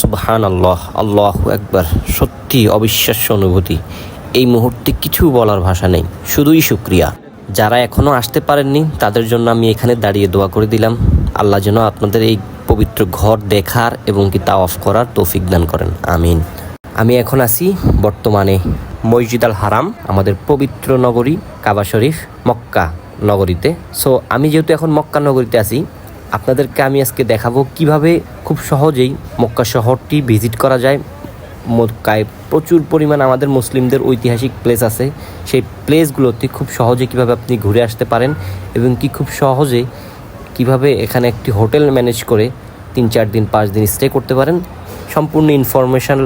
সুবহান আল্লাহ আল্লাহ একবার সত্যি অবিশ্বাস্য অনুভূতি। এই মুহূর্তে কিছু বলার ভাষা নেই, শুধুই শুক্রিয়া। যারা এখনও আসতে পারেননি, তাদের জন্য আমি এখানে দাঁড়িয়ে দোয়া করে দিলাম। আল্লাহ যেন আপনাদের এই পবিত্র ঘর দেখার এবং কি তা অফ করার তৌফিক দান করেন, আমিন। আমি এখন আছি বর্তমানে মসজিদ আল হারাম, আমাদের পবিত্র নগরী কাবা শরীফ মক্কা নগরীতে। সো আমি যেহেতু এখন মক্কা নগরীতে আছি আপনাদেরকে আমি আজকে দেখাবো কীভাবে খুব সহজেই মক্কা শহরটি ভিজিট করা যায়। মক্কায় প্রচুর পরিমাণ আমাদের মুসলিমদের ঐতিহাসিক প্লেস আছে। সেই প্লেসগুলোতে খুব সহজে কীভাবে আপনি ঘুরে আসতে পারেন এবং কি খুব সহজে কীভাবে এখানে একটি হোটেল ম্যানেজ করে তিন চার দিন পাঁচ দিন স্টে করতে পারেন। সম্পূর্ণ ইনফরমেশন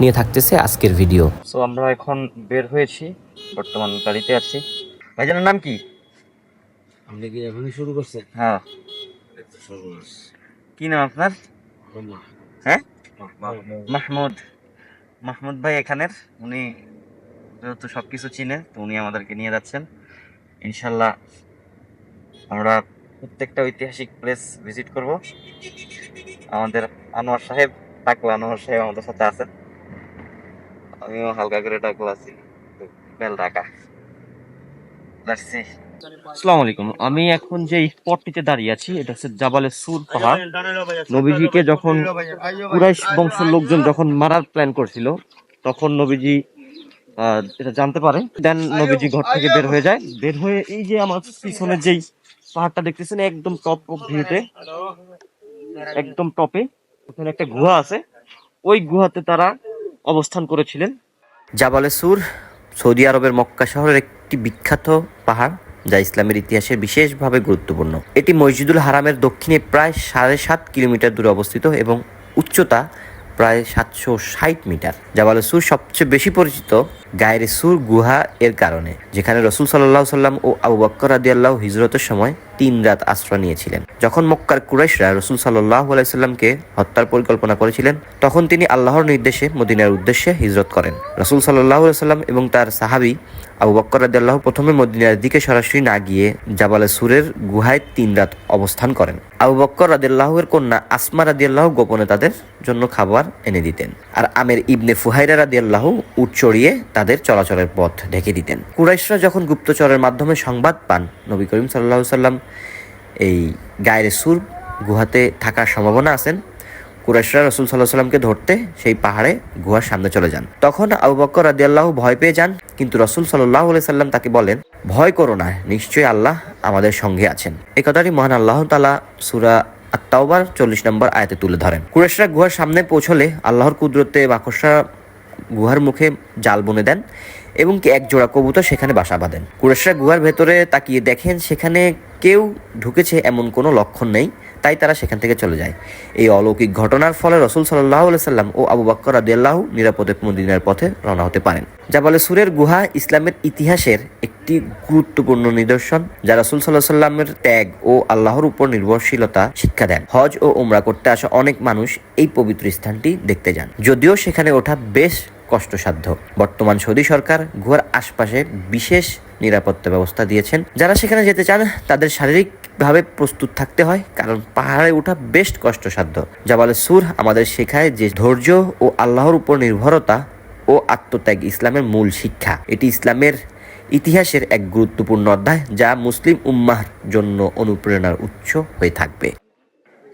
নিয়ে থাকতেছে আজকের ভিডিও সো আমরা এখন বের হয়েছি বর্তমান গাড়িতে আছি। ভাইজানের নাম কি? আপনি কি এখনই শুরু করছেন হ্যাঁ। কি নাম আপনার? হ্যাঁ? মাহমুদ। মাহমুদ ভাই এখানের উনি যেহেতু সব কিছু চিনে তো উনি আমাদেরকে নিয়ে যাচ্ছেন। ইনশাল্লাহ আমরা প্রত্যেকটা ঐতিহাসিক প্লেস ভিজিট করব। আমাদের আনোয়ার সাহেব ডাকবো আনোয়ার সাহেব আমাদের সাথে আছেন। আমিও হালকা করে ডাকবো আছি। বেল ডাকা আসসালামু আলাইকুম। আমি এখন যে স্পটটিতে দাঁড়িয়ে আছি, এটা হচ্ছে জাবালে সুর পাহাড়। নবীজিকে যখন কুরাইশ বংশের লোকজন যখন মারার প্ল্যান করছিল, তখন নবীজি এটা জানতে পারে। দেন নবীজি ঘর থেকে বের হয়ে যায়। বের হয়ে এই যে আমার পিছনে যেই পাহাড়টা দেখতেছেন, একদম টপ ভিউতে একদম টপে ওখানে একটা গুহা আছে। ওই গুহাতে তারা অবস্থান করেছিলেন। জাবালে সুর সৌদি আরবের মক্কা শহরের একটি বিখ্যাত পাহাড়। যা ইসলামের ইতিহাসে বিশেষভাবে গুরুত্বপূর্ণ। এটি মসজিদুল হারামের দক্ষিণে প্রায় সাড়ে সাত কিলোমিটার দূরে অবস্থিত এবং উচ্চতা প্রায় সাতশো ষাট মিটার। জাবালে সুর সবচেয়ে বেশি পরিচিত গায়ের সুর গুহা এর কারণে, যেখানে রসুল সাল্লাহ সাল্লাম ও আবু বক্কর রাদিয়াল্লাহ হিজরতের সময় তিন রাত আশ্রয় নিয়েছিলেন। যখন মক্কার কুরাইশরা রসুল সাল্লাহ আলাইসাল্লামকে হত্যার পরিকল্পনা করেছিলেন, তখন তিনি আল্লাহর নির্দেশে মদিনার উদ্দেশ্যে হিজরত করেন। রসুল সাল্লাহ সাল্লাম এবং তার সাহাবি আবু বক্কর রাদিয়াল্লাহ প্রথমে মদিনার দিকে সরাসরি না গিয়ে জাবালে সুরের গুহায় তিন রাত অবস্থান করেন। আবু বক্কর রাদিয়াল্লাহের কন্যা আসমা রাদিয়াল্লাহ গোপনে তাদের জন্য খাবার এনে দিতেন আর আমের ইবনে ফুহাইরা রাদিয়াল্লাহ উট চড়িয়ে তাদের চলাচলের পথ ঢেকে দিতেন। কুরাইশরা যখন গুপ্তচরের মাধ্যমে সংবাদ পান, নবী করিম সাল্লাহ সাল্লাম এই গায়ের সুর গুহাতে থাকার সম্ভাবনা আছেন কুরাইশরা রসুল সাল্লাহ সাল্লামকে ধরতে সেই পাহাড়ে গুহার সামনে চলে যান। তখন আবু বক্কর রাদিয়াল্লাহ ভয় পেয়ে যান, কিন্তু রসুল সাল্লাহ সাল্লাম তাকে বলেন, ভয় করো না, নিশ্চয়ই আল্লাহ আমাদের সঙ্গে আছেন। এই কথাটি মহান আল্লাহ তালা সুরা আত্মাওবার চল্লিশ নম্বর আয়াতে তুলে ধরেন। কুরেশরা গুহার সামনে পৌঁছলে আল্লাহর কুদরতে মাকড়সা গুহার মুখে জাল বুনে দেন এবং এক জোড়া কবুতর সেখানে বাসা বাঁধেন। কুরেশরা গুহার ভেতরে তাকিয়ে দেখেন সেখানে কেউ ঢুকেছে এমন কোনো লক্ষণ নেই। তাই তারা সেখান থেকে চলে যায়। এই অলৌকিক ঘটনার ফলে রসুল সাল্লাহ সাল্লাম ও আবু বাক্কর আদিয়াল্লাহ নিরাপদে মদিনার পথে রওনা হতে পারেন। জাবালে সুরের গুহা ইসলামের ইতিহাসের একটি গুরুত্বপূর্ণ নিদর্শন, যা রসুল সাল্লাহ সাল্লামের ত্যাগ ও আল্লাহর উপর নির্ভরশীলতা শিক্ষা দেন। হজ ও উমরা করতে আসা অনেক মানুষ এই পবিত্র স্থানটি দেখতে যান। যদিও সেখানে ওঠা বেশ কষ্টসাধ্য। বর্তমান সৌদি সরকার গুহার আশপাশে বিশেষ নিরাপত্তা ব্যবস্থা দিয়েছেন। যারা সেখানে যেতে চান, তাদের শারীরিকভাবে প্রস্তুত থাকতে হয়, কারণ পাহাড়ে ওঠা বেশ কষ্টসাধ্য। জাবালে সুর আমাদের শেখায় যে ধৈর্য ও আল্লাহর উপর নির্ভরতা ও আত্মত্যাগ ইসলামের মূল শিক্ষা। এটি ইসলামের ইতিহাসের এক গুরুত্বপূর্ণ অধ্যায়, যা মুসলিম উম্মাহর জন্য অনুপ্রেরণার উৎস হয়ে থাকবে।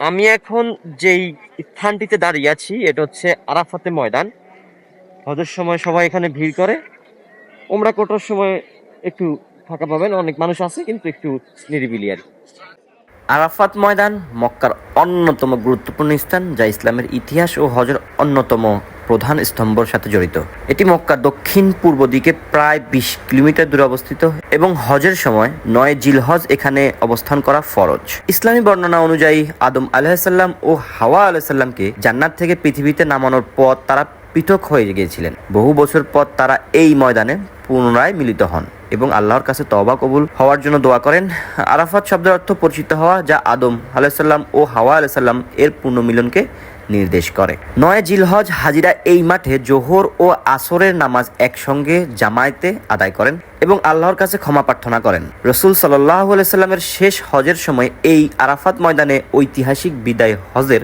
আমি এখন যেই স্থানটিতে দাঁড়িয়ে আছি, এটা হচ্ছে আরাফাতে ময়দান। হজের সময় সবাই এখানে ভিড় করে। ওমরা কোটার সময় একটু ফাঁকা পাবেন, অনেক মানুষ আছে, কিন্তু একটু নিরিবিলি আর আরাফাত ময়দান মক্কার অন্যতম গুরুত্বপূর্ণ স্থান, যা ইসলামের ইতিহাস ও হজের অন্যতম প্রধান স্তম্ভর সাথে জড়িত। এটি মক্কার দক্ষিণ পূর্ব দিকে প্রায় বিশ কিলোমিটার দূরে অবস্থিত এবং হজের সময় নয় জিলহজ এখানে অবস্থান করা ফরজ। ইসলামী বর্ণনা অনুযায়ী আদম আলাহিসাল্লাম ও হাওয়া আলাহিসাল্লামকে জান্নাত থেকে পৃথিবীতে নামানোর পর তারা পৃথক হয়ে গিয়েছিলেন। বহু বছর পর তারা এই ময়দানে পুনরায় মিলিত হন এবং আল্লাহর কাছে তওবা কবুল হওয়ার জন্য দোয়া করেন। আরাফাত শব্দের অর্থ পরিচিত হওয়া, যা আদম আলাইসাল্লাম ও হাওয়া আলাইসাল্লাম এর পুনর্মিলনকে নির্দেশ করে। নয় জিলহজ হাজিরা এই মাঠে জোহর ও আসরের নামাজ একসঙ্গে জামায়াতে আদায় করেন এবং আল্লাহর কাছে ক্ষমা প্রার্থনা করেন। রসুল সাল্লাহ সাল্লামের শেষ হজের সময় এই আরাফাত ময়দানে ঐতিহাসিক বিদায় হজের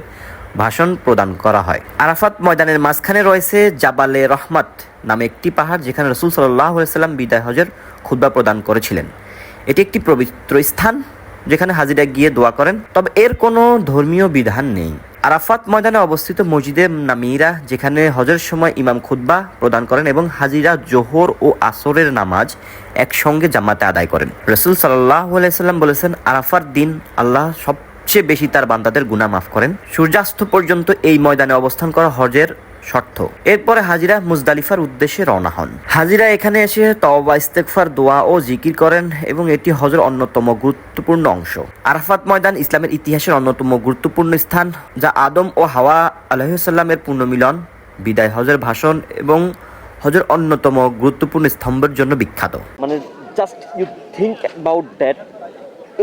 ভাষণ প্রদান করা হয়। আরাফাত ময়দানের মাঝখানে রয়েছে জাবালে রহমত নামে একটি পাহাড় যেখানে রসুল সাল্লাহ সাল্লাম বিদায় হজের খুদ্া প্রদান করেছিলেন। এটি একটি পবিত্র স্থান যেখানে হাজিরা গিয়ে দোয়া করেন, তবে এর কোনো ধর্মীয় বিধান নেই। আরাফাত ময়দানে অবস্থিত মসজিদে নামিরা, যেখানে হজের সময় ইমাম খুতবা প্রদান করেন এবং হাজিরা জোহর ও আসরের নামাজ একসঙ্গে জামাতে আদায় করেন। রসুল সাল্লাহ সাল্লাম বলেছেন, আরাফার দিন আল্লাহ সবচেয়ে বেশি তার বান্দাদের গুনাহ মাফ করেন। সূর্যাস্ত পর্যন্ত এই ময়দানে অবস্থান করা হজের শর্ত। এরপরে হাজিরা মুজদালিফার উদ্দেশ্যে রওনা হন। হাজিরা এখানে এসে তওবা ইস্তেকফার দোয়া ও জিকির করেন এবং এটি হজের অন্যতম গুরুত্বপূর্ণ অংশ। আরাফাত ময়দান ইসলামের ইতিহাসের অন্যতম গুরুত্বপূর্ণ স্থান, যা আদম ও হাওয়া আলহিসাল্লামের পুণ্যমিলন, বিদায় হজের ভাষণ এবং হজের অন্যতম গুরুত্বপূর্ণ স্তম্ভের জন্য বিখ্যাত। মানে just you think about that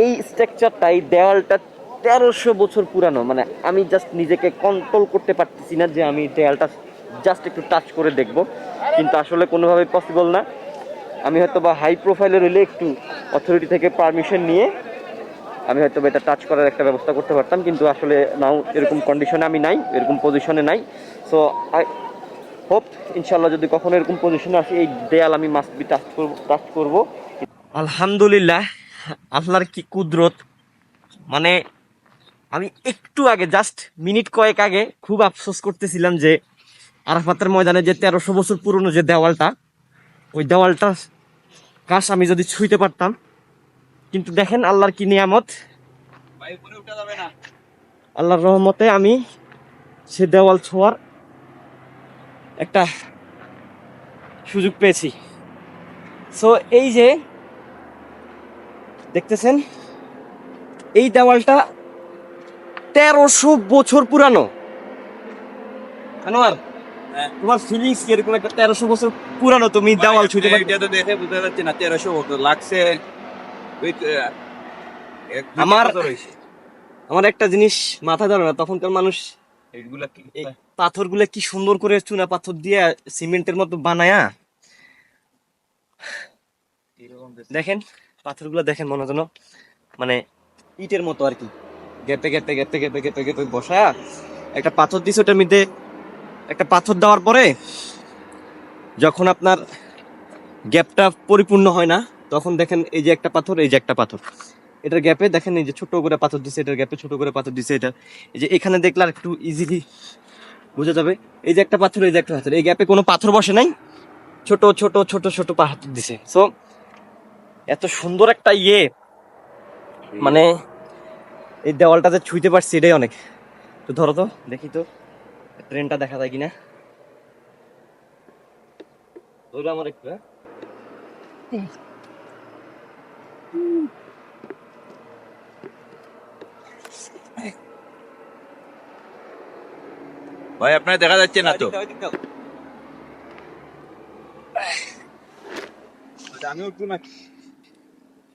এই স্ট্রাকচারটা এই দেওয়ালটা তেরোশো বছর পুরানো মানে আমি জাস্ট নিজেকে কন্ট্রোল করতে পারতেছি না যে আমি দেয়ালটা জাস্ট একটু টাচ করে দেখব। কিন্তু আসলে কোনোভাবে পসিবল না। আমি হয়তো বা হাই প্রোফাইলে রইলে একটু অথরিটি থেকে পারমিশন নিয়ে আমি হয়তো এটা টাচ করার একটা ব্যবস্থা করতে পারতাম, কিন্তু আসলে নাও এরকম কন্ডিশনে আমি নাই, এরকম পজিশনে নাই। সো আই হোপ ইনশাল্লাহ যদি কখনো এরকম পজিশনে আসি, এই দেয়াল আমি মাস্ট বি টাচ করব টাচ করব। আলহামদুলিল্লাহ, আল্লাহর কি কুদরত মানে আমি একটু আগে জাস্ট মিনিট কয়েক আগে খুব আফসোস করতেছিলাম যে আরাফাতের ময়দানে যে তেরোশো বছর পুরনো যে দেওয়ালটা, ওই দেওয়ালটা কাশ আমি যদি ছুঁইতে পারতাম। কিন্তু দেখেন আল্লাহর কি নিয়ামত। আল্লাহর রহমতে আমি সে দেওয়াল ছোঁয়ার একটা সুযোগ পেয়েছি। সো এই যে দেখতেছেন, এই দেওয়ালটা তেরোশো বছর পুরানো। আনোয়ার তোমার ফিলিংস এরকম একটা তেরোশো বছর পুরানো তুমি দেওয়াল ছুঁতে এটা তো দেখে বুঝতে যাচ্ছে না তেরোশো বছর লাগছে। আমার- আমার একটা জিনিস মাথা ধরে না তখনকার মানুষ এইগুলা কি সুন্দর করে চুনা পাথর দিয়ে সিমেন্টের মতো বানায়া? দেখেন পাথরগুলো দেখেন মনে হয় যেন মানে ইটের মতো আর কি। গেপে গেপে গেপে গেপে গেপে গেপে বসা একটা পাথর দিছে ওটার মধ্যে। একটা পাথর দেওয়ার পরে যখন আপনার গ্যাপটা পরিপূর্ণ হয় না, তখন দেখেন এই যে একটা পাথর, এই যে একটা পাথর। এটার গ্যাপে দেখেন এই যে ছোট করে পাথর দিছে, এটার গ্যাপে ছোট করে পাথর দিছে এটা। এই যে এখানে দেখলে আর একটু ইজিলি বোঝা যাবে। এই যে একটা পাথর, এই যে একটা পাথর। এই গ্যাপে কোনো পাথর বসে নাই। ছোট ছোট ছোট ছোট পাথর দিছে। সো এত সুন্দর একটা ইয়ে। মানে এই দেওয়ালটা যে ছুঁইতে পারছি এটাই অনেক তো ধরো তো দেখি তো ট্রেনটা দেখা যায় কিনা ধরো আমার একটু হ্যাঁ? ভাই আপনার দেখা যাচ্ছে না তো। আমি উঠবো না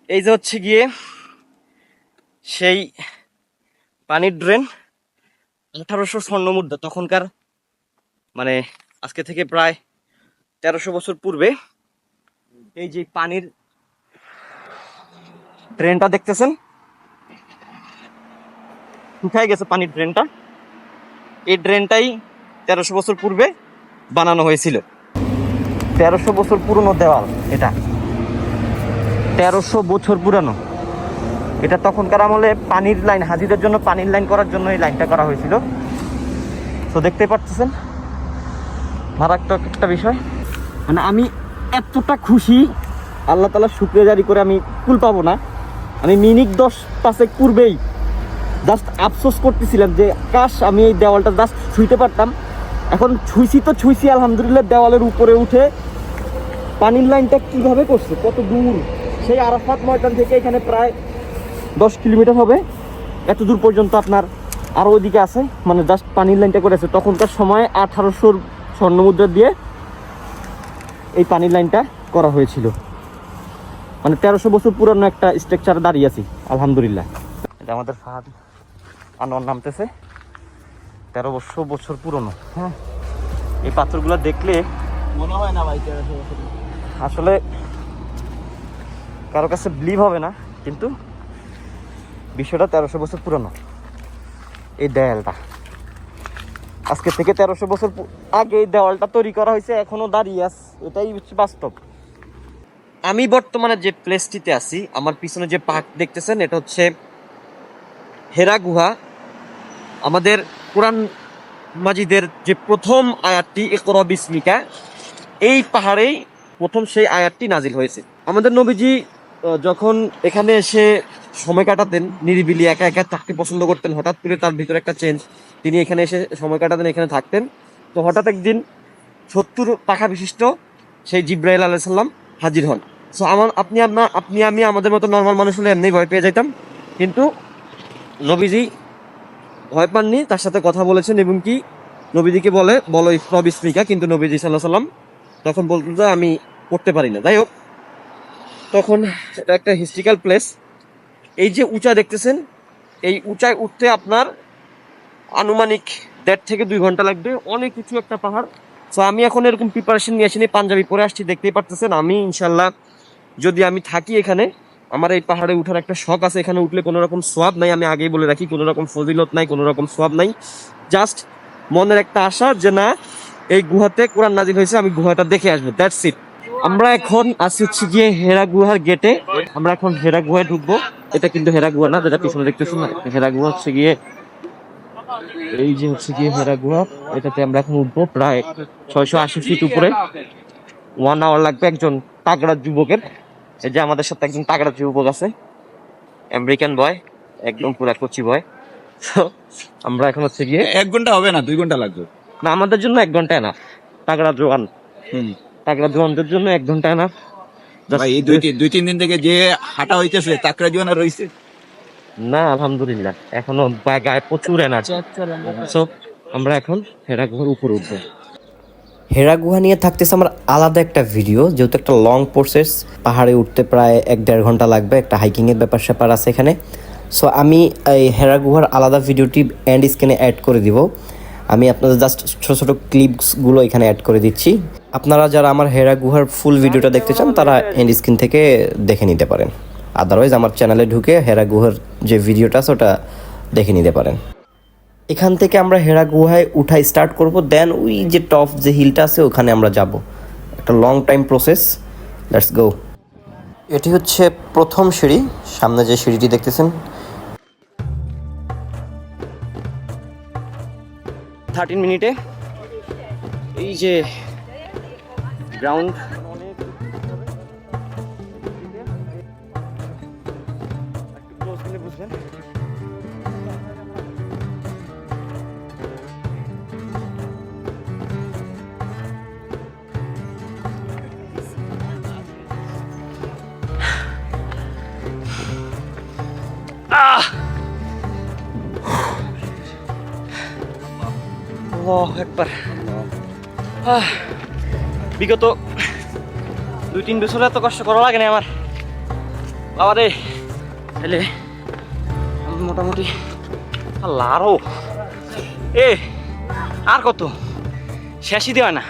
এই যে হচ্ছে গিয়ে সেই পানির ড্রেন আঠারোশো স্বর্ণ মুদ্রা তখনকার মানে আজকে থেকে প্রায় তেরোশো বছর পূর্বে এই যে পানির ড্রেনটা দেখতেছেন? শুকায় গেছে পানির ড্রেনটা এই ড্রেনটাই তেরোশো বছর পূর্বে বানানো হয়েছিল। তেরোশো বছর পুরনো দেওয়াল এটা। তেরোশো বছর পুরানো। এটা তখনকার আমলে পানির লাইন, হাজিদের জন্য পানির লাইন করার জন্য এই লাইনটা করা হয়েছিল। তো দেখতে পাচ্ছেন, মারাত্মক একটা বিষয়। মানে আমি এতটা খুশি, আল্লাহ তালা শুক্রিয়া জারি করে আমি কুল পাবো না। আমি মিনিট দশ পাঁচেক পূর্বেই জাস্ট আফসোস করতেছিলাম যে, কাশ, আমি এই দেওয়ালটা জাস্ট ছুঁইতে পারতাম। এখন ছুঁইছি তো ছুঁইছি, আলহামদুলিল্লাহ দেওয়ালের উপরে উঠে পানির লাইনটা কীভাবে করছে? কত দূর? সেই আরাফাত ময়দান থেকে এখানে প্রায় দশ কিলোমিটার হবে। এত দূর পর্যন্ত আপনার আরও ওইদিকে আছে। মানে জাস্ট পানির লাইনটা করেছে। তখনকার সময় আঠারোশোর স্বর্ণমুদ্রা দিয়ে এই পানির লাইনটা করা হয়েছিল। মানে তেরোশো বছর পুরানো একটা স্ট্রাকচার দাঁড়িয়ে আছি। আলহামদুলিল্লাহ। এটা আমাদের ফাহাদ আনোয়ার নামতেছে। তেরোশো বছর পুরনো। হ্যাঁ। এই পাথরগুলো দেখলে মনে হয় না ভাই তেরোশো বছর। আসলে কারও কাছে বিলিভ হবে না, কিন্তু বিষয়টা তেরোশো বছর পুরনো। এই দেয়ালটা। আজকে থেকে তেরোশো বছর আগে এই দেওয়ালটা তৈরি করা হয়েছে, এখনও দাঁড়িয়ে আছে। এটাই হচ্ছে বাস্তব। আমি বর্তমানে যে প্লেসটিতে আছি, আমার পিছনে যে পার্ক দেখতেছেন, এটা হচ্ছে হেরা গুহা। আমাদের কোরআন মাজিদের যে প্রথম আয়াতটি একরা বিস্মিকা, এই পাহাড়েই প্রথম সেই আয়াতটি নাজিল হয়েছে। আমাদের নবীজি যখন এখানে এসে সময় কাটাতেন, নিরিবিলি একা একা থাকতে পছন্দ করতেন। হঠাৎ করে তার ভিতরে একটা চেঞ্জ তিনি এখানে এসে সময় কাটাতেন, এখানে থাকতেন। তো হঠাৎ একদিন সত্তর পাখা বিশিষ্ট সেই জিব্রাইল আলাহ সাল্লাম হাজির হন। সো আমার, আপনি আপনার, আপনি, আমি আমাদের মতো নর্মাল মানুষ হলে এমনি ভয় পেয়ে যেতাম কিন্তু নবীজি ভয় পাননি, তার সাথে কথা বলেছেন এবং কি নবীজিকে বলে, বলো ইফরা বিস্মিকা কিন্তু নবীজি সাল্লাহ সাল্লাম তখন বলতো যে আমি করতে পারি না। যাই হোক, তখন এটা একটা হিস্ট্রিক্যাল প্লেস এই যে উঁচা দেখতেছেন, এই উঁচায় উঠতে আপনার আনুমানিক দেড় থেকে দুই ঘণ্টা লাগবে। অনেক কিছু একটা পাহাড়। তো আমি এখন এরকম প্রিপারেশন নিয়ে আসিনি পাঞ্জাবি পরে আসছি, দেখতেই পারতেছেন। আমি ইনশাল্লাহ যদি আমি থাকি এখানে, আমার এই পাহাড়ে উঠার একটা শখ আছে। এখানে উঠলে কোনো রকম সোয়াব নাই, আমি আগেই বলে রাখি, কোনো রকম ফজিলত নাই, কোনো রকম সোয়াব নাই। জাস্ট মনের একটা আশা যে না, এই গুহাতে কোরআন নাজিল হয়েছে, আমি গুহাটা দেখে আসব। দ্যাটস ইট আমরা এখন আছি হচ্ছে গিয়ে হেরা গুহার গেটে আমরা এখন হেরা গুহায় ঢুকবো। এটা কিন্তু হেরা গুহা না যেটা পিছনে দেখতেছি না হেরা গুহা হচ্ছে গিয়ে এই যে হচ্ছে গিয়ে হেরা গুহা এটাতে আমরা এখন উঠবো প্রায় ছয়শো আশি ফিট উপরে। ওয়ান আওয়ার লাগবে একজন তাগড়া যুবকের। এই যে আমাদের সাথে একজন তাগড়া যুবক আছে আমেরিকান বয় একদম পুরা কচি বয় আমরা এখন হচ্ছে গিয়ে এক ঘণ্টা হবে না দুই ঘণ্টা লাগবে। না আমাদের জন্য এক ঘন্টায় না তাগড়া জোয়ান হুম। তাগড়া জোয়ানদের জন্য এক ঘণ্টা না ভাই দুই তিন- দুই তিন দিন থেকে যে হাঁটা হইতেছে তাকরা জীবনে রয়েছে না আলহামদুলিল্লাহ এখনও গায়ে প্রচুর এনার্জি সো আমরা এখন হেরা গুহার উপরে উঠবো। হেরা গুহা নিয়ে থাকতেছে আমার আলাদা একটা ভিডিও যেহেতু একটা লং প্রসেস পাহাড়ে উঠতে প্রায় এক দেড় ঘণ্টা লাগবে একটা হাইকিংয়ের ব্যাপার স্যাপার আছে এখানে। সো আমি এই হেরা গুহার আলাদা ভিডিওটি এন্ড স্ক্রিনে অ্যাড করে দিব। আমি আপনাদের জাস্ট ছোটো ছোটো ক্লিপসগুলো এখানে অ্যাড করে দিচ্ছি। আপনারা যারা আমার হেরা গুহার ফুল ভিডিওটা দেখতে চান, তারা এন্ড স্ক্রিন থেকে দেখে নিতে পারেন। আদারওয়াইজ আমার চ্যানেলে ঢুকে হেরা গুহার যে ভিডিওটা আছে, ওটা দেখে নিতে পারেন। এখান থেকে আমরা হেরা গুহায় উঠা স্টার্ট করব দেন ওই যে টপ যে হিলটা আছে, ওখানে আমরা যাব। একটা long time process let's go এটি হচ্ছে প্রথম সিঁড়ি। সামনে যে সিঁড়িটি দেখতেছেন থার্টিন মিনিটে এই যে গ্রাউন্ড বুঝবেন আল্লাহ একবার। বিগত দুই তিন বছর এত কষ্ট করা লাগে না আমার। বাবা রে তাহলে মোটামুটি আল্লাহ আরও। এ, আর কত? শেষই দেওয়া না।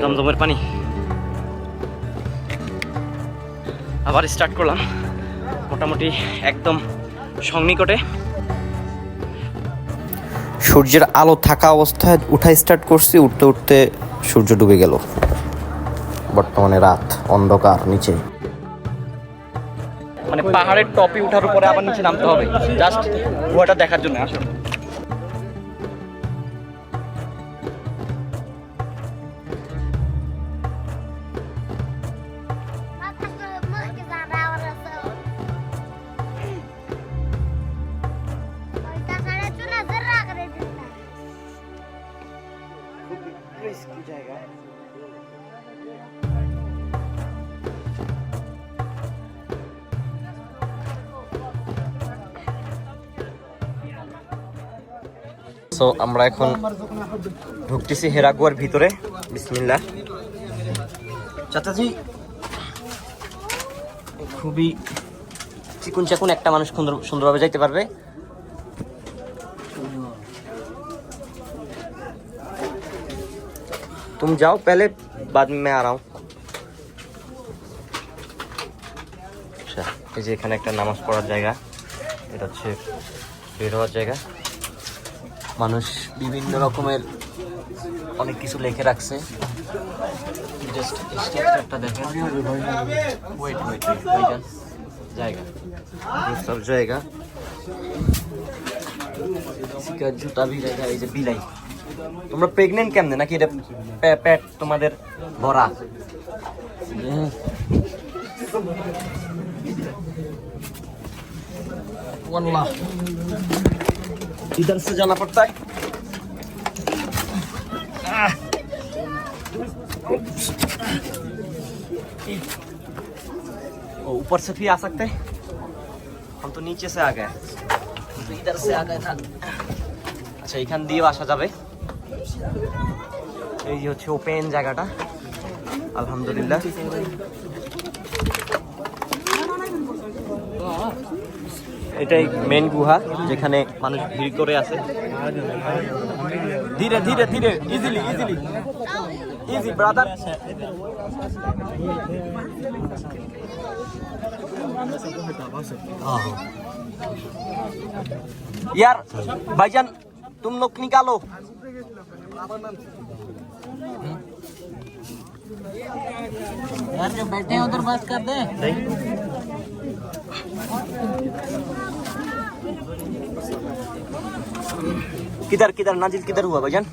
জমজমের পানি। আবার স্টার্ট করলাম। মোটামুটি একদম সংনিকটে সূর্যের আলো থাকা অবস্থায় উঠা স্টার্ট করছি উঠতে উঠতে সূর্য ডুবে গেল। বর্তমানে রাত অন্ধকার নিচে। মানে পাহাড়ের টপে উঠার উপরে আবার নিচে নামতে হবে। জাস্ট গুহাটা দেখার জন্য আসলে। সো আমরা এখন ঢুকতেছি হেরাগুয়ার ভিতরে বিসমিল্লাহ চাচাজি খুবই চিকুন চাকুন একটা মানুষ সুন্দর সুন্দরভাবে যাইতে পারবে तुम जाओ पहले बाद में मैं आ रहा हूँ अच्छा এই যে এখানে একটা নামাজ পড়ার জায়গা এটা হচ্ছে বের হওয়ার জায়গা মানুষ বিভিন্ন রকমের অনেক কিছু লিখে রাখছে। জাস্ট স্ট্রাকচারটা দেখেন। ওয়েট ওয়েট ওয়েট জায়গা। সব জায়গা। জুতা বিলাই এই যে বিলাই। তোমরা প্রেগনেন্ট কেমনে? নাকি এটা প্যাট তোমাদের ভরা? ওয়াল্লাহ। इधर से जाना पड़ता है आह। ओ ऊपर से भी आ सकते हैं हम तो नीचे से आ गए तो इधर से आ गए था আচ্ছা এখান দিয়েও আসা যাবে এই যে হচ্ছে ওপেন জায়গাটা আলহামদুলিল্লাহ এটাই মেন গুহা যেখানে মানুষ ভিড় করে আছে ধীরে ধীরে ধীরে ইজিলি ইজিলি ইজি ব্রাদার यार भाईजान तुम लोग निकालो यार जो बैठे हैं उधर बात कर दे किधर किधर नाजिल किधर हुआ भाईजान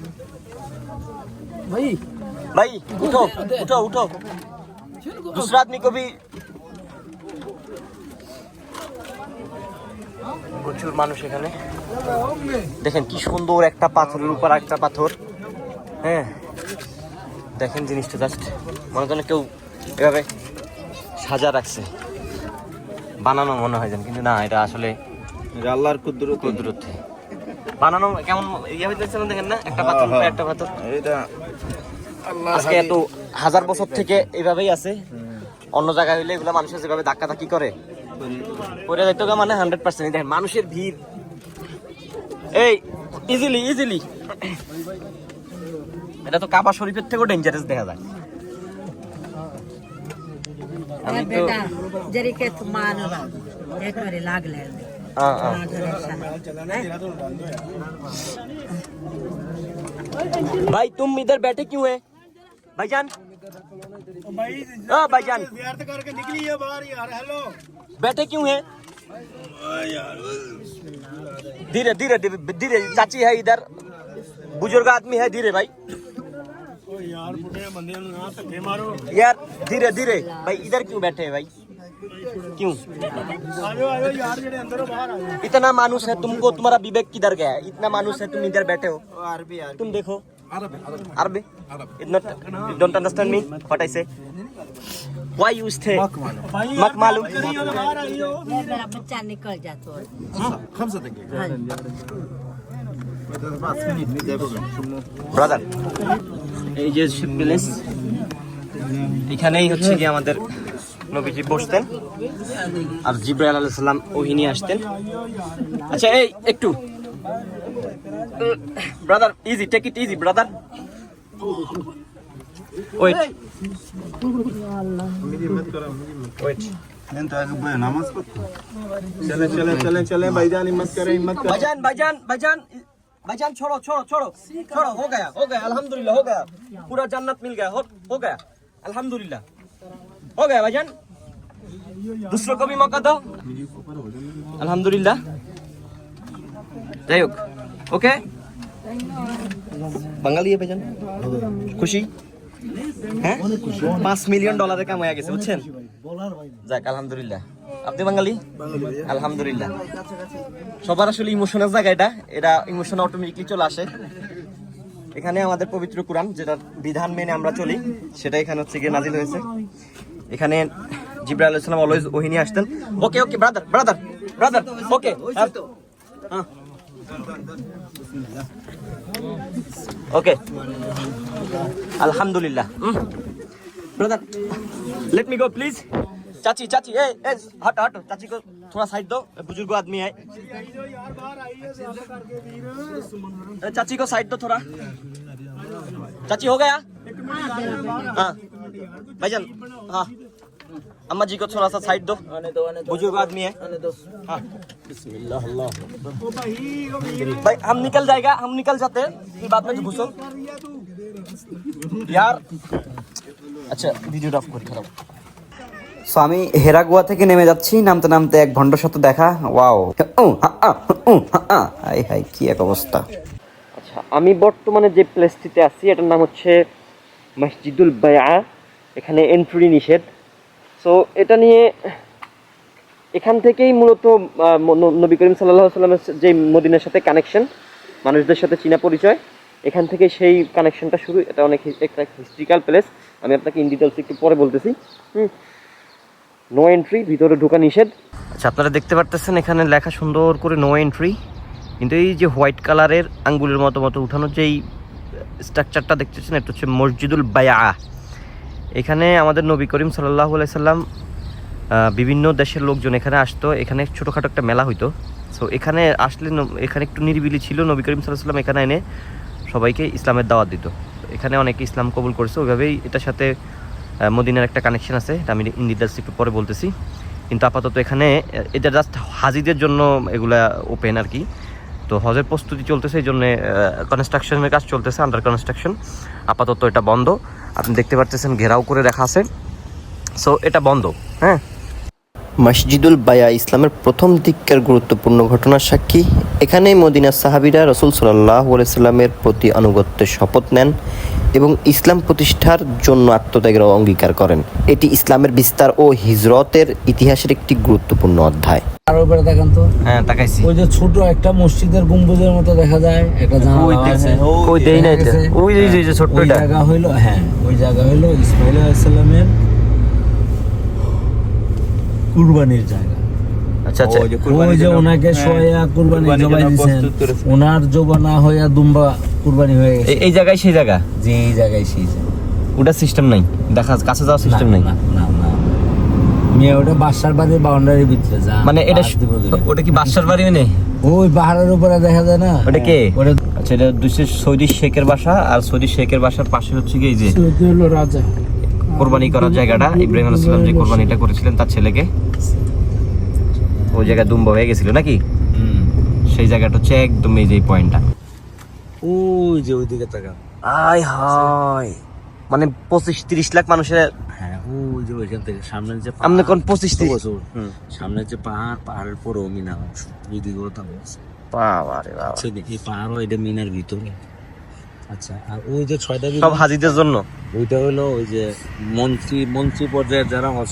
भाई भाई उठो उठो उठो दूसरा आदमी को भी প্রচুর মানুষ এখানে দেখেন কি সুন্দর একটা পাথরের উপর একটা পাথর হ্যাঁ দেখেন জিনিসটা জাস্ট মনে করেন কেউ এভাবে সাজা রাখছে বানানো মনে হয় যেন কিন্তু না এটা আসলে আল্লাহর কুদরত। কুদরত। বানানো কেমন ইয়ে হইতেছে না দেখেন না? একটা পাথর উপরে একটা পাথর। এটা আজকে এত হাজার বছর থেকে এইভাবেই আছে। অন্য জায়গায় হইলে এগুলো মানুষের যেভাবে ধাক্কা ধাক্কি করে পরে যাইতো মানে হান্ড্রেড পার্সেন্ট দেখেন মানুষের ভিড়। এই ইজিলি ইজিলি এটা তো কাবা শরীফের থেকেও ডেঞ্জারাস দেখা যায়। तो- भाई तुम इधर बैठे क्यों है? भाईजान। भाई भाईजान। करके निकली है बाहर यार हेलो बैठे क्यों है? धीरे धीरे धीरे चाची है इधर। बुज़ुर्ग आदमी है धीरे भाई। यार ਬੁੱਢੇ ਬੰਦਿਆਂ ਨੂੰ ਨਾ क्यों बैठे हैं भाई क्यों आयो आयो यार अंदर बाहर इतना मानुस है तुमको तुम्हारा विवेक किधर गया है इतना मानुस है तुम इधर बैठे हो यार तुम देखो अरबी don't understand me what I say मत मालूम मेरा बच्चा निकल जाता है से देंगे ব্রাদার এই যে প্লেস এখানেই হচ্ছে কি আমাদের নবীজি বসতেন আর জিব্রাইল আলাহ সাল্লাম ওহিনী আসতেন। আচ্ছা এই একটু। Brother easy take it easy brother wait wait নামাজ ভাইজান হিম্মত করে হিম্মত করে। ভাইজান ভাইজান ভাইজান भाईजान छोड़ो छोड़ो छोड़ो छोड़ो हो गया हो गया अल्हम्दुलिल्लाह हो गया पूरा जन्नत मिल गया हो हो गया अल्हम्दुलिल्लाह हो गया भाईजान दूसरों को भी मौका दो अल्हम्दुलिल्लाह যাই হোক ওকে বাঙালি है ভাইজান খুশি হ্যাঁ পাঁচ মিলিয়ন ডলারে কাম হয়ে গেছে বুঝছেন যাক আলহামদুলিল্লাহ। আপনি বাঙালি? আলহামদুলিল্লাহ। সবার আসলে ইমোশনের জায়গা এটা। এটা ইমোশন অটোমেটিকলি চলে আসে। এখানে আমাদের পবিত্র কোরআন যেটা বিধান মেনে আমরা চলি সেটা এখানে হচ্ছে গিয়ে নাজিল হয়েছে। এখানে আলাইহিস সালাম অলওয়েজ ওহিনী আসতেন। Okay okay brother brother brother okay okay আলহামদুলিল্লাহ। Brother let me go please चाची चाची ए ए हट हट चाची को थोड़ा साइड दो। बुज़ुर्ग आदमी है। चाची को साइड दो थोड़ा। चाची हो गया? हाँ। भाईजान हाँ। अम्मा जी को थोड़ा सा साइड दो। बुज़ुर्ग आदमी है। हाँ। भाई, हम निकल जाएगा, हम निकल जाते हैं। बाद में घुसो। ইয়ার? আচ্ছা ভিডিওটা অফ করে খারাপ সো আমি হেরাগুয়া থেকে নেমে যাচ্ছি নামতে নামতে এক ঘণ্টার সাথে দেখা। ওয়াও হাই হাই কি এক অবস্থা। আচ্ছা আমি বর্তমানে যে প্লেসটিতে আছি এটার নাম হচ্ছে মসজিদুল বায়া এখানে এন্ট্রি নিষেধ। সো এটা নিয়ে এখান থেকেই মূলত নবী করিম সাল্লাহ সাল্লামের যে মদিনার সাথে কানেকশন মানুষদের সাথে চীনা পরিচয়। এখান থেকে সেই কানেকশনটা শুরু। এটা অনেক একটা হিস্ট্রিক্যাল প্লেস আমি আপনাকে ইন ডিটেলস একটু পরে বলতেছি। হুম। নো এন্ট্রি ভিতরে ঢোকা নিষেধ। আচ্ছা আপনারা দেখতে পারতেছেন এখানে লেখা সুন্দর করে নো এন্ট্রি কিন্তু এই যে হোয়াইট কালারের আঙ্গুলের মতো মতো উঠানো যেই স্ট্রাকচারটা দেখতেছেন, এটা হচ্ছে মসজিদুল বায়া। এখানে আমাদের নবী করিম সাল্লাহ সাল্লাম বিভিন্ন দেশের লোকজন এখানে আসতো। এখানে ছোটোখাটো একটা মেলা হইতো। সো এখানে আসলে এখানে একটু নিরিবিলি ছিল। নবী করিম সাল্লাহ সাল্লাম এখানে এনে সবাইকে ইসলামের দাওয়াত দিত। এখানে অনেকে ইসলাম কবুল করেছে, ওইভাবেই এটার সাথে মদিনার একটা কানেকশন আছে, এটা আমি ইন একটু পরে বলতেছি। কিন্তু আপাতত এখানে এটা জাস্ট হাজিদের জন্য এগুলা ওপেন আর কি। তো হজের প্রস্তুতি চলতেছে, এই জন্যে কনস্ট্রাকশনের কাজ চলতেছে আন্ডার কনস্ট্রাকশন আপাতত এটা বন্ধ। আপনি দেখতে পারতেছেন ঘেরাও করে রাখা আছে। সো এটা বন্ধ হ্যাঁ? মসজিদুল বায়া ইসলামের প্রথম দিককার গুরুত্বপূর্ণ ঘটনার সাক্ষী। এখানেই মদিনার সাহাবিরা রসুল সাল্লাহ সাল্লামের প্রতি আনুগত্যের শপথ নেন এবং ইসলাম প্রতিষ্ঠার জন্য আত্মত্যাগের অঙ্গীকার করেন। এটি ইসলামের বিস্তার ও হিজরতের ইতিহাসের একটি গুরুত্বপূর্ণ অধ্যায়। আর উপরে দেখেন তো। হ্যাঁ তাকাইছি ওই যে ছোট একটা মসজিদের গম্বুজের মতো দেখা যায় একটা ওই আছে। ওই দেই না? ওই যে- ছোট্ট। জায়গা হইল হ্যাঁ ওই জায়গা হইল ইসমাইল আলাইসাল্লামের কুরবানির জায়গা। আচ্ছা আচ্ছা ওই যে ওনাকে সোয়া কুরবানি জবাই দিয়েছেন ওনার জবানা হইয়া দুম্বা কুরবানি হয়ে গেছে। এই জায়গায় সেই জায়গা? যে এই জায়গায় সেই জায়গা। ওটা সিস্টেম নাই? দেখা কাছে যাওয়ার সিস্টেম নাই? না না না। মেয়ে ওটা বাসার বাড়ির বাউন্ডারির ভিতরে যা মানে এটা হাত দিব দূরে। ওটা কি বাদশার বাড়ি নেই ওই পাহাড়ের উপরে দেখা যায় না? ওটা কে? ওটা আচ্ছা এটা দুইশো সৌদি শেখের বাসা আর সৌদি শেখের বাসার পাশে হচ্ছে কি এই যে রাজা। কোরবানি করার জায়গাটা ইব্রাহিম আলাইসালাম যে কোরবানিটা করেছিলেন তার ছেলেকে ওই জায়গায় দুম্বা হয়ে গেছিল নাকি? সেই জায়গাটা হচ্ছে একদম এই যে পয়েন্টটা ওই যে ওইদিকে তাকা আয় হায়। মানে পঁচিশ তিরিশ লাখ মানুষের হ্যাঁ ওই যে ওইখান থেকে সামনের যে আপনি কোন পঁচিশ তিরিশ? বছর সামনের যে পাহাড় পাহাড়ের পরেও মিনার অংশ। ওই দিকে ওটা বলছে বাবা রে বাবা। আচ্ছা এই পাহাড়ও এটা মিনার ভিতরে? আচ্ছা আর ওই যে সব হাজিদের জন্য? ওইটা হলো ওই যে মন্ত্রী মন্ত্রী পর্যায়ের যারা হজ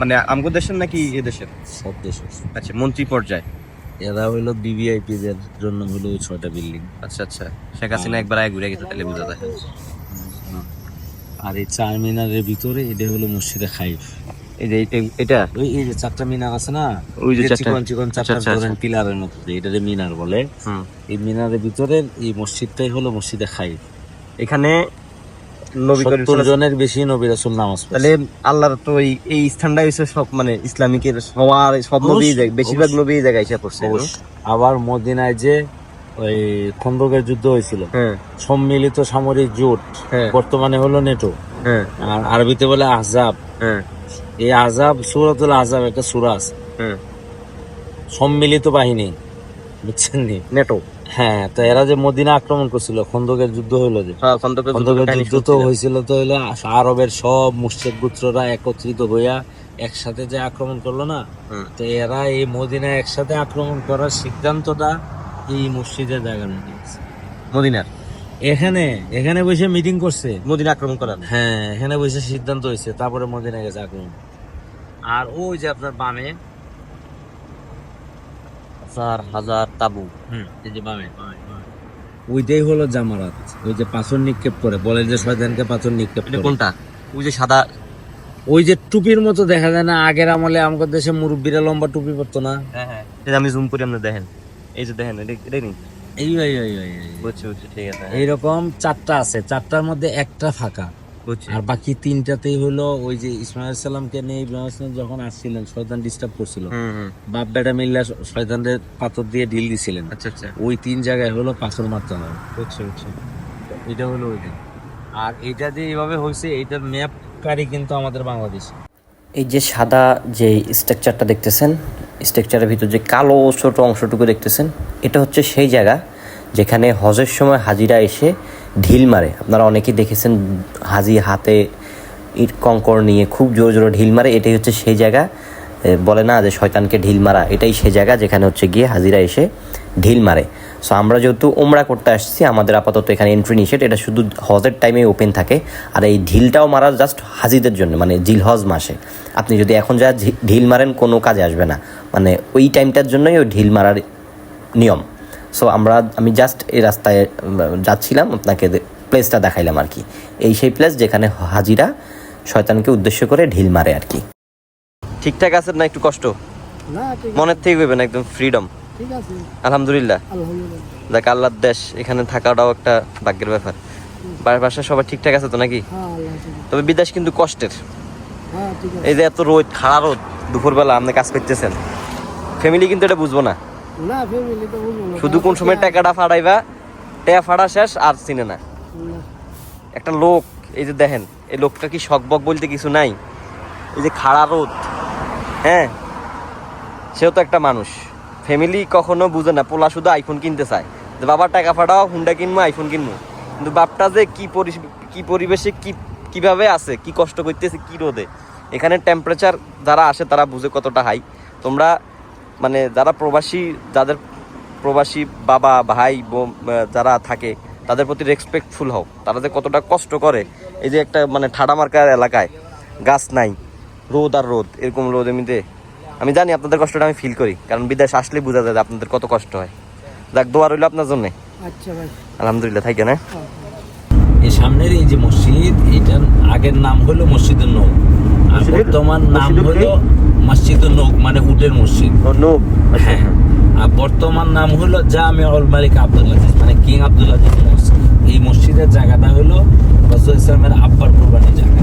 মানে আমগো দেশের নাকি এ দেশের? সব দেশে আচ্ছা মন্ত্রী পর্যায়ে। এরা হইল বিভিআইপি দের জন্য হলো ওই ছয়টা বিল্ডিং। আচ্ছা আচ্ছা। শেখ হাসিনা একবার আগে ঘুরে গেছে তাহলে বোঝা যায়। আর এই চার মিনারের ভিতরে এটা হলো মসজিদে খাইফ। এই যে এটা? ওই এই যে চারটা মিনার আছে না? ওই যে চিকন চিকন চারটা ধরেন পিলারের মতো যে মিনার বলে। এই মিনারের ভিতরে এই মসজিদটাই হলো মসজিদে খাইফ এখানে নবী করিম সত্তর সাল্লাল্লাহু জনের বেশি নবী রাসূল নামাজ তাহলে আল্লাহর তো এই এই স্থানটাই হচ্ছে সব মানে ইসলামিকের সবার সব নবী বেশিরভাগ নবী এই জায়গায় এসে পড়ছে। আবার মদিনায় যে ওই খন্দকের যুদ্ধ হয়েছিল হ্যাঁ। সম্মিলিত সামরিক জোট হ্যাঁ। বর্তমানে হলো নেটো। হ্যাঁ। আর আরবিতে বলে আহজাব। হ্যাঁ। এই আজাব সুরাতুল আজাব একটা সুরা আছে। সম্মিলিত বাহিনী বুঝছেন নি? নেটো। হ্যাঁ তো এরা যে মদিনা আক্রমণ করছিল খন্দকের যুদ্ধ যে। হ্যাঁ খন্দকের যুদ্ধ তো হয়েছিল তো হলো আরবের সব গোত্ররা একত্রিত হইয়া একসাথে যে আক্রমণ করল না তো এরা এই মদিনা একসাথে আক্রমণ করার সিদ্ধান্তটা এই মসজিদের জায়গার মধ্যে মদিনার? এখানে এখানে বসে মিটিং করছে। মদিনা আক্রমণ করার। হ্যাঁ এখানে বসে সিদ্ধান্ত হয়েছে তারপরে মদিনা গেছে আক্রমণ। আর ওই যে আপনার বামে চার হাজার তাবু। হুম। এই যে বামে। বামে, বামে। ওইটাই হলো জামারাত। ওই যে পাথর নিক্ষেপ করে বলে যে শয়তানকে পাথর নিক্ষেপ করে। কোনটা? ওই যে সাদা ওই যে টুপির মতো দেখা যায় না আগের আমলে আমাদের দেশে মুরব্বীরা লম্বা টুপি পরতো না? হ্যাঁ হ্যাঁ। এটা আমি জুম করে আপনি দেখেন। এই যে দেখেন এটা নেই। এই এই এই। বুঝছি বুঝছি ঠিক আছে। এইরকম চারটা আছে চারটার মধ্যে একটা ফাঁকা। আর বাকি তিনটাতেই হলো ওই যে ইসমাইল সাল্লামকে নিয়ে ইব্রাহিম আসলাম যখন আসছিলেন শয়তান ডিস্টার্ব করছিল। হুম হুম। বাপ বেটা মিল্লা শয়তানদের পাথর দিয়ে ঢিল দিছিলেন। আচ্ছা আচ্ছা। ওই তিন জায়গায় হলো পাথর মারতে হবে বুঝছি বুঝছি। এটা হলো ওইটা আর এটা যে এইভাবে হয়েছে এইটার ম্যাপ কারি কিন্তু আমাদের বাংলাদেশ। এই যে সাদা যে স্ট্রাকচারটা দেখতেছেন স্ট্রাকচারের ভিতর যে কালো ছোট অংশটুকু দেখতেছেন এটা হচ্ছে সেই জায়গা যেখানে হজের সময় হাজিরা এসে ঢিল মারে। আপনারা অনেকেই দেখেছেন হাজি হাতে ইট কঙ্কর নিয়ে খুব জোরে জোরে ঢিল মারে। এটাই হচ্ছে সেই জায়গা। বলে না যে শয়তানকে ঢিল মারা, এটাই সেই জায়গা যেখানে হচ্ছে গিয়ে হাজিরা এসে ঢিল মারে। সো আমরা যেহেতু ওমরা করতে আসছি, আমাদের আপাতত এখানে এন্ট্রি নিষেধ। এটা শুধু হজের টাইমে ওপেন থাকে। আর এই ঢিলটাও মারা জাস্ট হাজিদের জন্য মানে জিল হজ মাসে। আপনি যদি এখন যা ঢিল মারেন, কোনো কাজে আসবে না। মানে ওই টাইমটার জন্যই ওই ঢিল মারার নিয়ম। সো আমরা আমি জাস্ট এই রাস্তায় যাচ্ছিলাম আপনাকে প্লেসটা দেখাইলাম আর কি। এই সেই প্লেস যেখানে হাজিরা শয়তানকে উদ্দেশ্য করে ঢিল মারে আর কি। ঠিকঠাক আছে না? একটু কষ্ট? না ঠিক মনের থেকে ভেবেন একদম ফ্রিডম আলহামদুলিল্লাহ। আলহামদুলিল্লাহ। দেখ আল্লাহর দেশ এখানে থাকাটাও একটা ভাগ্যের ব্যাপার। বাড়ির বাসায় সবাই ঠিকঠাক আছে তো নাকি? হ্যাঁ আল্লাহ তবে বিদেশ কিন্তু কষ্টের। হ্যাঁ ঠিক আছে। এই যে এত রোদ খাড়া রোদ দুপুরবেলা আপনি কাজ করতেছেন। ফ্যামিলি কিন্তু এটা বুঝব না। না ফ্যামিলি তো বুঝব শুধু কোন সময় টাকাটা ফাড়াইবা টাকা ফাড়া শেষ আর চিনে না। একটা লোক এই যে দেখেন এই লোকটা কি শকবক বলতে কিছু নাই? এই যে খাড়া রোদ হ্যাঁ? সেও তো একটা মানুষ। ফ্যামিলি কখনো বুঝে না পোলা শুধু আইফোন কিনতে চায়। যে বাবা টাকা ফাটাও হুন্ডা কিনবো আইফোন কিনবো কিন্তু বাপটা যে কি পরি- কি পরিবেশে কি কীভাবে আছে কি কষ্ট করতেছে কি রোদে? এখানে টেম্পারেচার যারা আসে তারা বুঝে কতটা হাই তোমরা মানে যারা প্রবাসী যাদের প্রবাসী বাবা ভাই যারা থাকে তাদের প্রতি রেসপেক্টফুল হও। তারা যে কতটা কষ্ট করে। এই যে একটা মানে ঠাডা মার্কার এলাকায় গাছ নাই রোদ আর রোদ এরকম রোদ এমনিতে। আমি জানি আপনাদের কষ্টটা আমি ফিল করি কারণ বিদেশ আসলে বোঝা যায় যে আপনাদের কত কষ্ট হয়। যাক দোয়া রইল আপনার জন্য। আচ্ছা ভাই। আলহামদুলিল্লাহ থাকেন না? এই সামনের এই যে মসজিদ এটার আগের নাম হলো মসজিদের নৌ বর্তমান নাম হলো মসজিদুল নৌ মানে উটের মসজিদ। হ্যাঁ। আর বর্তমান নাম হলো জামে অল মালিক আব্দুল আজিজ মানে কিং আব্দুল আজিজ মসজিদ। এই মসজিদের জায়গাটা হলো রসুল ইসলামের আব্বার কোরবানির জায়গা।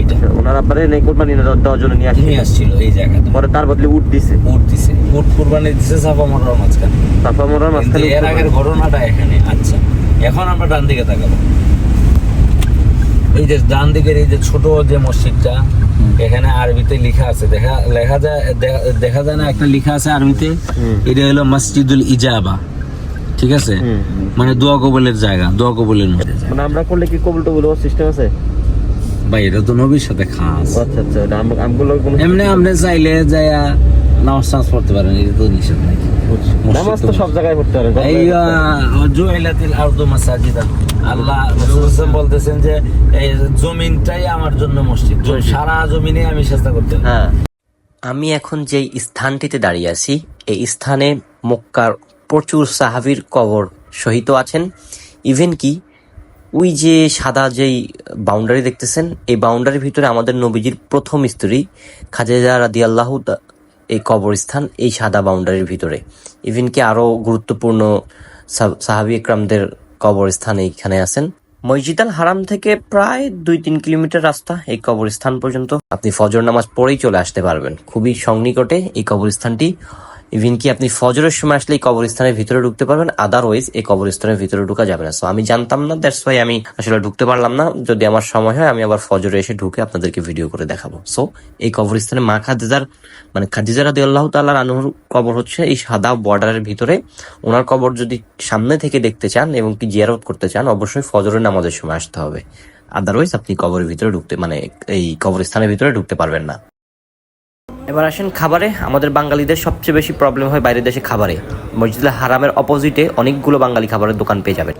এটা। ওনার নেই কোরবানি দেওয়ার জন্য নিয়ে নিয়ে আসছিল এই জায়গাটা। পরে তার বদলে উঠ দিছে? উট দিছে। উট কোরবানি দিছে সাফা মরার মাঝখানে। মোড়ার মাঝখানে এর আগের ঘটনাটা এখানে আচ্ছা। এখন আমরা ডান দিকে তাকাবো। এই যে ডান দিকের এই যে ছোট যে মসজিদটা এখানে আরবিতে লেখা আছে। দেখা লেখা যায় দেখা- যায় না একটা লেখা আছে আরবিতে এটা হলো মসজিদুল ইজাবা। ঠিক আছে? মানে দোয়া কবলের জায়গা দোয়া কবলের মধ্যে মানে আমরা করলে কি কবুল টবুল সিস্টেম আছে? ভাই এটা তো নবীর সাথে খাস। আচ্ছা আচ্ছা এমনি আপনি চাইলে যাইয়া নামাজ টামাজ পড়তে পারেন এটা তো নিষেধ নাকি? নামাজ তো সব জায়গায় পড়তে পারে এই জুয়েলাতিল আরদু মাসাজিদা আল্লাহ রাসূল বলতেছেন যে এই জমিনটাই আমার জন্য মসজিদ সারা জমিনে আমি চেষ্টা করতে হ্যাঁ। আমি এখন যেই স্থানটিতে দাঁড়িয়ে আছি এই স্থানে মক্কার প্রচুর সাহাবীর কবর সহিত আছেন। ইভেন কি ওই যে সাদা যেই বাউন্ডারি দেখতেছেন এই বাউন্ডারির ভিতরে আমাদের নবীজির প্রথম স্ত্রী খাজেজা রাদি আল্লাহ এই কবরস্থান এই সাদা বাউন্ডারির ভিতরে। ইভেন কি আরও গুরুত্বপূর্ণ সাহাবি ইকরামদের কবরস্থান এইখানে আছেন। মসজিদ আল হারাম থেকে প্রায় দুই তিন কিলোমিটার রাস্তা এই কবরস্থান পর্যন্ত। আপনি ফজর নামাজ পরেই চলে আসতে পারবেন। খুবই সংনিকটে এই কবরস্থানটি। ইভেন কি আপনি ফজরের সময় আসলে এই কবরস্থানের ভিতরে ঢুকতে পারবেন আদারওয়াইজ এই কবরস্থানের ভিতরে ঢুকা যাবে না। সো আমি জানতাম না দ্যাটস ওয়াই আমি আসলে ঢুকতে পারলাম না। যদি আমার সময় হয়, আমি আবার ফজরে এসে ঢুকে আপনাদেরকে ভিডিও করে দেখাবো। সো এই কবরস্থানে মা খাদিজার মানে খাদিজা রাদি আল্লাহ তাল্লাহ আনহুর কবর হচ্ছে এই সাদা বর্ডারের ভিতরে। ওনার কবর যদি সামনে থেকে দেখতে চান এবং কি জিয়ারত করতে চান, অবশ্যই ফজরের নামাজের সময় আসতে হবে। আদারওয়াইজ আপনি কবরের ভিতরে ঢুকতে মানে এই কবরস্থানের ভিতরে ঢুকতে পারবেন না। এবার আসেন খাবারে। আমাদের বাঙালিদের সবচেয়ে বেশি প্রবলেম হয় বাইরের দেশে খাবারে। মসজিদুল হারামের অপোজিটে অনেকগুলো বাঙালি খাবারের দোকান পেয়ে যাবেন।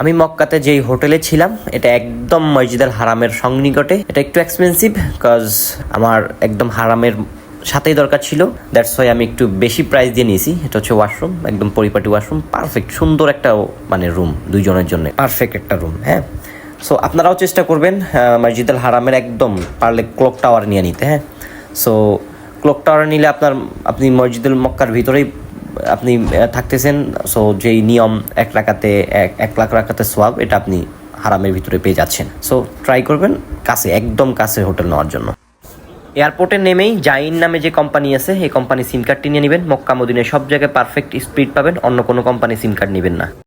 আমি মক্কাতে যেই হোটেলে ছিলাম, এটা একদম মসজিদুল হারামের সংনিকটে এটা একটু এক্সপেন্সিভ কজ আমার একদম হারামের সাথেই দরকার ছিল। দ্যাটস ওয়াই আমি একটু বেশি প্রাইস দিয়ে নিয়েছি। এটা হচ্ছে ওয়াশরুম একদম পরিপাটি ওয়াশরুম পারফেক্ট সুন্দর একটা মানে রুম দুইজনের জন্য। পারফেক্ট একটা রুম হ্যাঁ? সো আপনারাও চেষ্টা করবেন মসজিদুল হারামের একদম পারলে ক্লক টাওয়ার নিয়ে নিতে হ্যাঁ? সো ক্লক টাওয়ার নিলে আপনার, আপনি মসজিদুল মক্কার ভিতরেই আপনি থাকতেছেন। সো যেই নিয়ম, এক রাখাতে এক এক লাখ রাখাতে সোয়াব, এটা আপনি হারামের ভিতরে পেয়ে যাচ্ছেন। সো ট্রাই করবেন কাছে, একদম কাছে হোটেল নেওয়ার জন্য। এয়ারপোর্টে নেমেই জাইন নামে যে কোম্পানি আছে এই কোম্পানি সিম কার্ডটি নিয়ে নেবেন। মক্কা মদিনে সব জায়গায় পারফেক্ট স্পিড পাবেন, অন্য কোনো কোম্পানি সিম কার্ড নেবেন না।